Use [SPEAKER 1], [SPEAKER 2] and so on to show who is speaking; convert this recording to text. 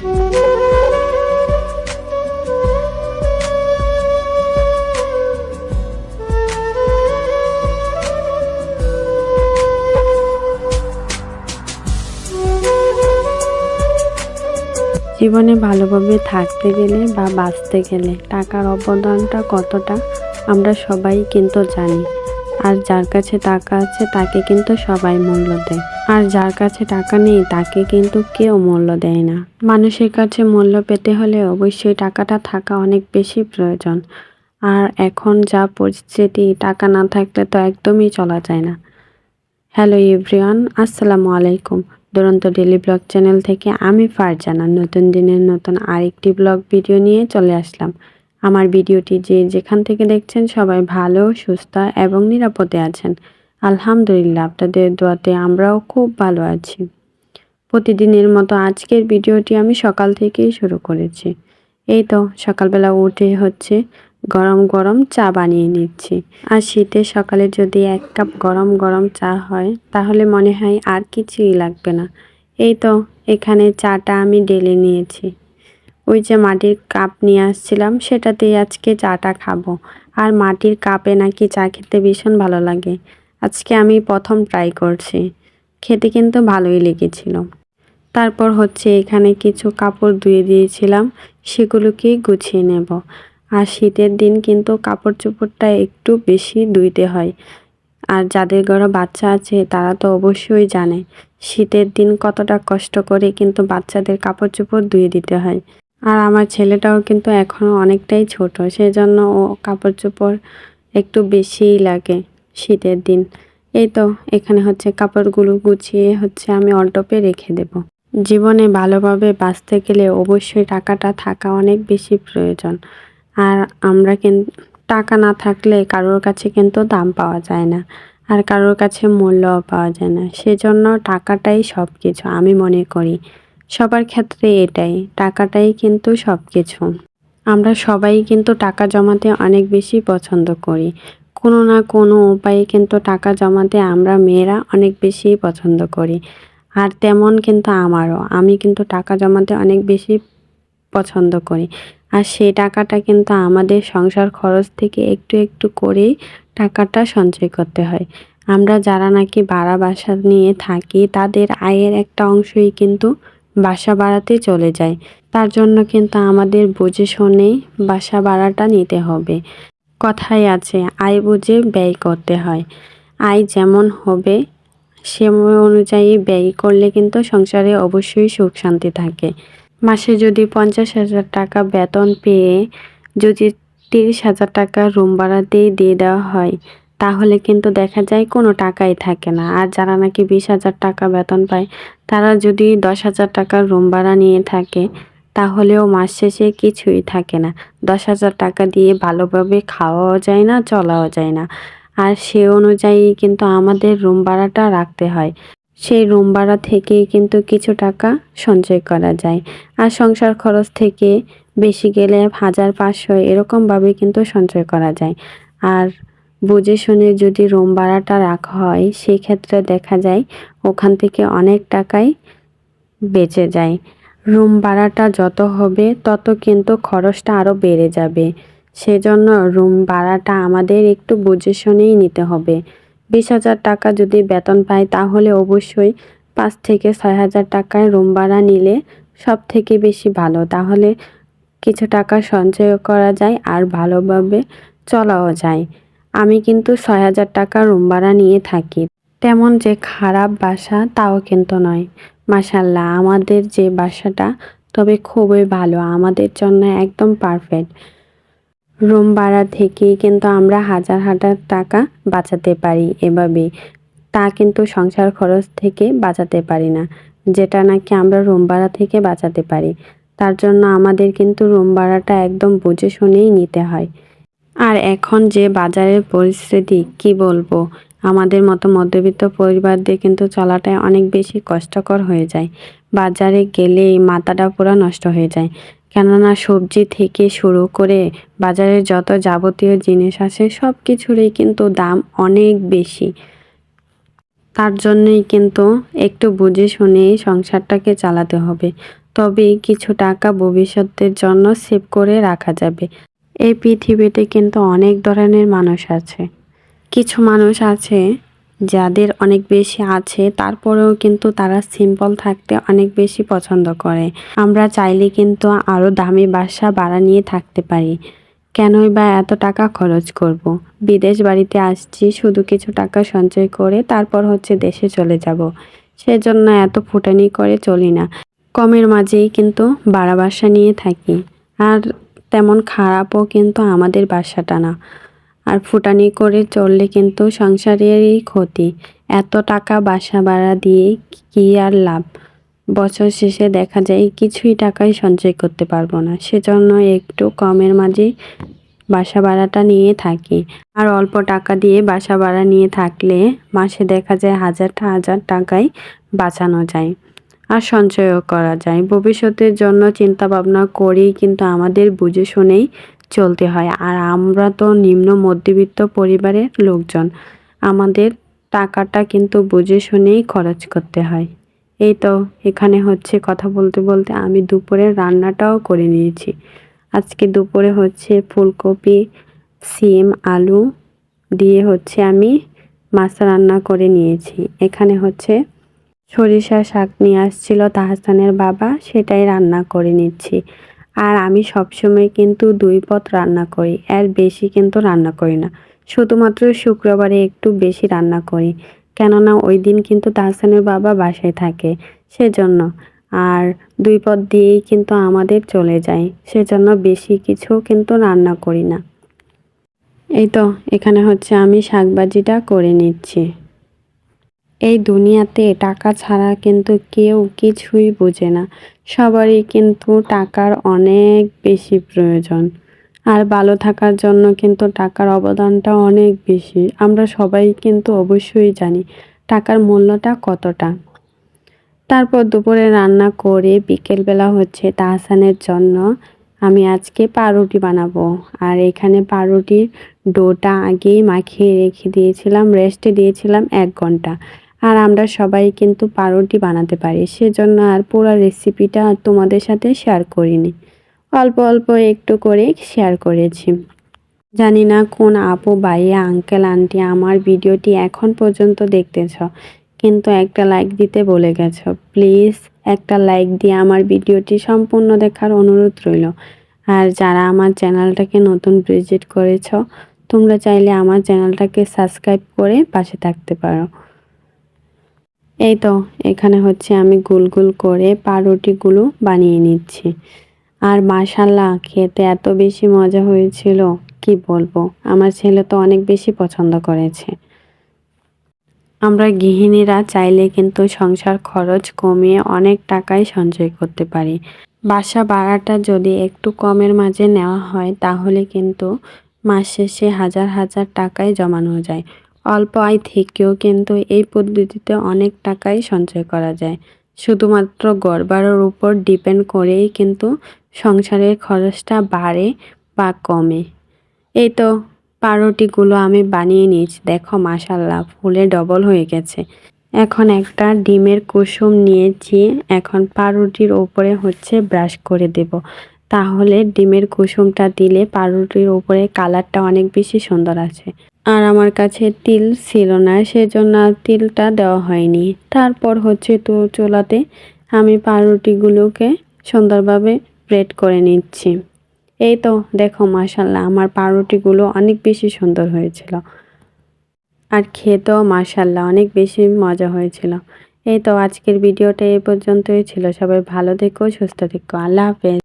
[SPEAKER 1] জীবনে ভালোভাবে থাকতে গেলে বা বাঁচতে গেলে টাকার অবদানটা কতটা, আমরা সবাই কিন্তু জানি। আর যার কাছে টাকা আছে, তাকে কিন্তু সবাই মূল্য দেয়। আর যার কাছে টাকা নেই, তাকে কিন্তু কেউ মূল্য দেয় না। মানুষের কাছে মূল্য পেতে হলে অবশ্যই টাকাটা থাকা অনেক বেশি প্রয়োজন। আর এখন যা পরিস্থিতি, টাকা না থাকলে তো একদমই চলা যায় না। হ্যালো এভরিওয়ান, আসসালামু আলাইকুম। দুরন্ত ডেলি ব্লগ চ্যানেল থেকে আমি ফারজানা নতুন দিনের নতুন আরেকটি ব্লগ ভিডিও নিয়ে চলে আসলাম। আমার ভিডিওটি যে যেখান থেকে দেখছেন সবাই ভালো, সুস্থ এবং নিরাপদে আছেন। আলহামদুলিল্লাহ, আপনাদের দোয়াতে আমরাও খুব ভালো আছি। প্রতিদিনের মতো আজকের ভিডিওটি আমি সকাল থেকেই শুরু করেছি। এই তো, সকালবেলা উঠে হচ্ছে গরম গরম চা বানিয়ে নিচ্ছি। আর শীতের সকালে যদি এক কাপ গরম গরম চা হয়, তাহলে মনে হয় আর কিছুই লাগবে না। এই তো, এখানে চাটা আমি ডেলে নিয়েছি। ওই যে মাটির কাপ নিয়ে আসছিলাম, সেটাতেই আজকে চাটা খাব। আর মাটির কাপে নাকি চা খেতে ভীষণ ভালো লাগে। আজকে আমি প্রথম ট্রাই করছি। খেতে কিন্তু ভালোই লেগেছিল। তারপর হচ্ছে এখানে কিছু কাপড় ধুয়ে দিয়েছিলাম সেগুলোকেই গুছিয়ে নেব। আর শীতের দিন কিন্তু কাপড় চোপড়টা একটু বেশি ধুইতে হয়। আর যাদের ঘরে বাচ্চা আছে, তারা তো অবশ্যই জানে, শীতের দিন কতটা কষ্ট করে কিন্তু বাচ্চাদের কাপড় চোপড় ধুয়ে দিতে হয়। আর আমার ছেলেটাও কিন্তু এখনও অনেকটাই ছোট সেই জন্য ও কাপড় চোপড় একটু বেশিই লাগে। শীতের দিন। এই তো, এখানে হচ্ছে কাপড়গুলো গুছিয়ে হচ্ছে আমি অল্টপে রেখে দেব। জীবনে ভালোভাবে বাঁচতে গেলে অবশ্যই টাকাটা থাকা অনেক বেশি প্রয়োজন। আর আমরা কিন্তু টাকা না থাকলে কারোর কাছে কিন্তু দাম পাওয়া যায় না। আর কারোর কাছে মূল্যও পাওয়া যায় না। সেজন্য টাকাটাই সব কিছু আমি মনে করি। সবার ক্ষেত্রে এটাই, টাকাটাই কিন্তু সব কিছু আমরা সবাই কিন্তু টাকা জমাতে অনেক বেশি পছন্দ করি। কোনো না কোনো উপায়ে কিন্তু টাকা জমাতে আমরা মেয়েরা অনেক বেশি পছন্দ করি। আর তেমন কিন্তু আমারও। আমি কিন্তু টাকা জমাতে অনেক বেশি পছন্দ করি। আর সেই টাকাটা কিন্তু আমাদের সংসার খরচ থেকে একটু একটু করেই টাকাটা সঞ্চয় করতে হয়। আমরা যারা নাকি ভাড়া বাসা নিয়ে থাকি, তাদের আয়ের একটা অংশই কিন্তু বাসা বাড়াতে চলে যায়। তার জন্য কিন্তু আমাদের বুঝে শুনে বাসা ভাড়াটা নিতে হবে। কথাই আছে, আয় বুঝে ব্যয় করতে হয়। আয় যেমন হবে, সে অনুযায়ী ব্যয় করলে কিন্তু সংসারে অবশ্যই সুখ শান্তি থাকে। মাসে যদি পঞ্চাশ হাজার টাকা বেতন পেয়ে যদি তিরিশ হাজার টাকা রুম ভাড়াতেই দিয়ে দেওয়া হয়, তাহলে কিন্তু দেখা যায় কোনো টাকাই থাকে না। আর যারা নাকি বিশ হাজার টাকা বেতন পায়, তারা যদি দশ হাজার টাকার রুম ভাড়া নিয়ে থাকে তাহলেও মাস শেষে কিছুই থাকে না। দশ হাজার টাকা দিয়ে ভালোভাবে খাওয়াও যায় না, চলাও যায় না। আর সে অনুযায়ী কিন্তু আমাদের রুম ভাড়াটা রাখতে হয়। সেই রুম ভাড়া থেকেই কিন্তু কিছু টাকা সঞ্চয় করা যায়। আর সংসার খরচ থেকে বেশি গেলে হাজার পাঁচশো এরকমভাবে কিন্তু সঞ্চয় করা যায়। আর বুঝে শুনে যদি রুম ভাড়াটা রাখা হয় সেই ক্ষেত্রে দেখা যায় ওখান থেকে অনেক টাকাই বেঁচে যায়। রুম ভাড়াটা যত হবে, তত কিন্তু খরচটা আরও বেড়ে যাবে। সেজন্য রুম ভাড়াটা আমাদের একটু বুঝে শুনেই নিতে হবে। বিশ হাজার টাকা যদি বেতন পাই, তাহলে অবশ্যই পাঁচ থেকে ছয় হাজার টাকায় রুম ভাড়া নিলে সব থেকে বেশি ভালো। তাহলে কিছু টাকা সঞ্চয় করা যায় আর ভালোভাবে চলাও যায়। আমি কিন্তু ছয় হাজার টাকা রুম ভাড়া নিয়ে থাকি। তেমন যে খারাপ বাসা, তাও কিন্তু নয়। মাসাল্লাহ আমাদের যে বাসাটা, তবে খুবই ভালো। আমাদের জন্য একদম পারফেক্ট রুম ভাড়া থেকেই কিন্তু আমরা হাজার হাজার টাকা বাঁচাতে পারি এভাবে। তা কিন্তু সংসার খরচ থেকে বাঁচাতে পারি না, যেটা নাকি আমরা রুম ভাড়া থেকে বাঁচাতে পারি। তার জন্য আমাদের কিন্তু রুম ভাড়াটা একদম বুঝে শুনেই নিতে হয়। আর এখন যে বাজারের পরিস্থিতি, কি বলব? আমাদের মতো মধ্যবিত্ত পরিবারদের কিন্তু চলাটাই অনেক বেশি কষ্টকর হয়ে যায়। বাজারে গেলেই মাথাটা পুরো নষ্ট হয়ে যায়। কেননা সবজি থেকে শুরু করে বাজারের যত যাবতীয় জিনিস আছে সব কিছুরই কিন্তু দাম অনেক বেশি। তার জন্যই কিন্তু একটু বুঝে শুনেই সংসারটাকে চালাতে হবে। তবে কিছু টাকা ভবিষ্যতের জন্য সেভ করে রাখা যাবে। এই পৃথিবীতে কিন্তু অনেক ধরনের মানুষ আছে। কিছু মানুষ আছে যাদের অনেক বেশি আছে, তারপরেও কিন্তু তারা সিম্পল থাকতে অনেক বেশি পছন্দ করে। আমরা চাইলে কিন্তু আরও দামি বাসা ভাড়া নিয়ে থাকতে পারি। কেনই বা এত টাকা খরচ করব। বিদেশ বাড়িতে আসছি, শুধু কিছু টাকা সঞ্চয় করে তারপর হচ্ছে দেশে চলে যাব। সেজন্য এত ফুটানি করে চলি না। কমের মাঝেই কিন্তু বাড়া বাসা নিয়ে থাকি। আর তেমন খারাপও কিন্তু আমাদের বাসাটা না। আর ফুটানি করে চললে কিন্তু সংসারেরই ক্ষতি। এত টাকা বাসা ভাড়া দিয়ে কি আর লাভ? বছর শেষে দেখা যায় কিছুই টাকাই সঞ্চয় করতে পারব না। সেজন্য একটু কমের মাঝে বাসা ভাড়াটা নিয়ে থাকি। আর অল্প টাকা দিয়ে বাসা ভাড়া নিয়ে থাকলে মাসে দেখা যায় হাজারটা হাজার টাকায় বাঁচানো যায়। আর সঞ্চয়ও করা যায়। ভবিষ্যতের জন্য চিন্তা ভাবনা করেই কিন্তু আমাদের বুঝে শুনেই চলতে হয়। আর আমরা তো নিম্ন মধ্যবিত্ত পরিবারের লোকজন, আমাদের টাকাটা কিন্তু বুঝে শুনেই খরচ করতে হয়। এই তো, এখানে হচ্ছে কথা বলতে বলতে আমি দুপুরের রান্নাটাও করে নিয়েছি। আজকে দুপুরে হচ্ছে ফুলকপি, সিম, আলু দিয়ে হচ্ছে আমি মাছ রান্না করে নিয়েছি। এখানে হচ্ছে সরিষা শাক নিয়ে আসছিল তাহসানের বাবা, সেটাই রান্না করে নিচ্ছি। আর আমি সবসময় কিন্তু দুই পথ রান্না করি, এর বেশি কিন্তু রান্না করি না। শুধুমাত্র শুক্রবারে একটু বেশি রান্না করি, কেননা ওই দিন কিন্তু তাহসানের বাবা বাসায় থাকে, সেজন্য। আর দুই পদ দিয়েই কিন্তু আমাদের চলে যায়, সেজন্য বেশি কিছু কিন্তু রান্না করি না। এই তো, এখানে হচ্ছে আমি শাকবাজিটা করে নিচ্ছি। এই দুনিয়াতে টাকা ছাড়া কিন্তু কেউ কিছুই বোঝে না। সবারই কিন্তু টাকার অনেক বেশি প্রয়োজন। আর ভালো থাকার জন্য কিন্তু টাকার অবদানটা অনেক বেশি। আমরা সবাই কিন্তু অবশ্যই জানি টাকার মূল্যটা কতটা। তারপর দুপুরে রান্না করে বিকেলবেলা হচ্ছে তাহসানের জন্য আমি আজকে পাউরুটি বানাবো। আর এখানে পাউরুটির ডোটা আগেই মাখিয়ে রেখে দিয়েছিলাম রেস্টে দিয়েছিলাম এক ঘণ্টা। আর আমরা সবাই কিন্তু পাউরুটি বানাতে পারি। সেজন্য আর পুরো রেসিপিটা তোমাদের সাথে শেয়ার করিনি। অল্প অল্প একটু করে শেয়ার করেছি। জানি না কোন আপু ভাইয়া আঙ্কেল আন্টি আমার ভিডিওটি এখন পর্যন্ত দেখতেছ, কিন্তু একটা লাইক দিতে বলে গেছ। প্লিজ একটা লাইক দিয়ে আমার ভিডিওটি সম্পূর্ণ দেখার অনুরোধ রইল। আর যারা আমার চ্যানেলটাকে নতুন ভিজিট করেছ, তোমরা চাইলে আমার চ্যানেলটাকে সাবস্ক্রাইব করে পাশে থাকতে পারো। এই তো, এখানে হচ্ছে আমি গুল গুল করে পাউরুটিগুলো বানিয়ে নিচ্ছি। আর মাশাল্লাহ, খেতে এত বেশি মজা হয়েছিল, কি বলব? আমার ছেলে তো অনেক বেশি পছন্দ করেছে। আমরা গৃহিণীরা চাইলে কিন্তু সংসার খরচ কমিয়ে অনেক টাকাই সঞ্চয় করতে পারি। বাসা ভাড়াটা যদি একটু কমের মাঝে নেওয়া হয়, তাহলে কিন্তু মাস শেষে হাজার হাজার টাকায় জমানো যায়। অল্প আয় থেকেও কিন্তু এই পদ্ধতিতে অনেক টাকাই সঞ্চয় করা যায়। শুধুমাত্র গড়বাড়োর উপর ডিপেন্ড করেই কিন্তু সংসারের খরচটা বাড়ে বা কমে। এই তো পাউরুটিগুলো আমি বানিয়ে নিয়েছি। দেখো মাসাল্লাহ ফুলে ডবল হয়ে গেছে। এখন একটা ডিমের কুসুম নিয়েছি। এখন পাউরুটির ওপরে হচ্ছে ব্রাশ করে দেব। তাহলে ডিমের কুসুমটা দিলে পাউরুটির ওপরে কালারটা অনেক বেশি সুন্দর আছে আর আমার কাছে তিল ছিল না, সেজন্য তিলটা দেওয়া হয়নি। তারপর হচ্ছে তো চোলাতে আমি পাউরুটিগুলোকে সুন্দরভাবে ব্রেড করে নিচ্ছি। এই তো দেখো মাসাল্লাহ আমার পাউরুটিগুলো অনেক বেশি সুন্দর হয়েছিল। আর খেতেও মাসাল্লাহ অনেক বেশি মজা হয়েছিল। এই তো আজকের ভিডিওটা এই পর্যন্তই ছিল। সবাই ভালো থেকো, সুস্থ থেকো। আল্লাহ হাফেজ।